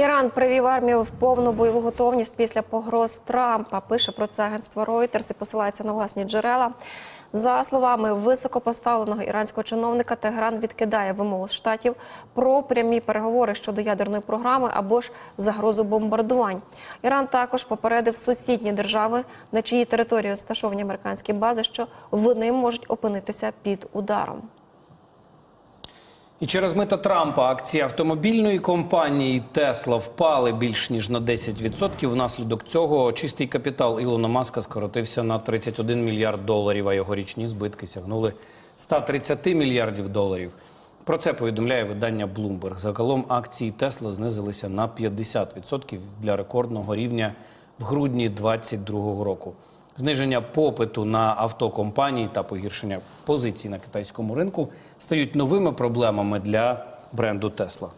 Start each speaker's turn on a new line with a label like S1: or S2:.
S1: Іран привів армію в повну бойову готовність після погроз Трампа. Пише про це агентство Reuters і посилається на власні джерела. За словами високопоставленого іранського чиновника, Тегеран відкидає вимогу штатів про прямі переговори щодо ядерної програми або ж загрозу бомбардувань. Іран також попередив сусідні держави, на чиїй території розташовані американські бази, що вони можуть опинитися під ударом.
S2: І через мита Трампа акції автомобільної компанії Тесла впали більш ніж на 10%. Внаслідок цього чистий капітал Ілона Маска скоротився на 31 мільярд доларів, а його річні збитки сягнули 130 мільярдів доларів. Про це повідомляє видання Bloomberg. Загалом акції Тесла знизилися на 50% для рекордного рівня в грудні 2022 року. Зниження попиту на авто компаній та погіршення позицій на китайському ринку стають новими проблемами для бренду Тесла.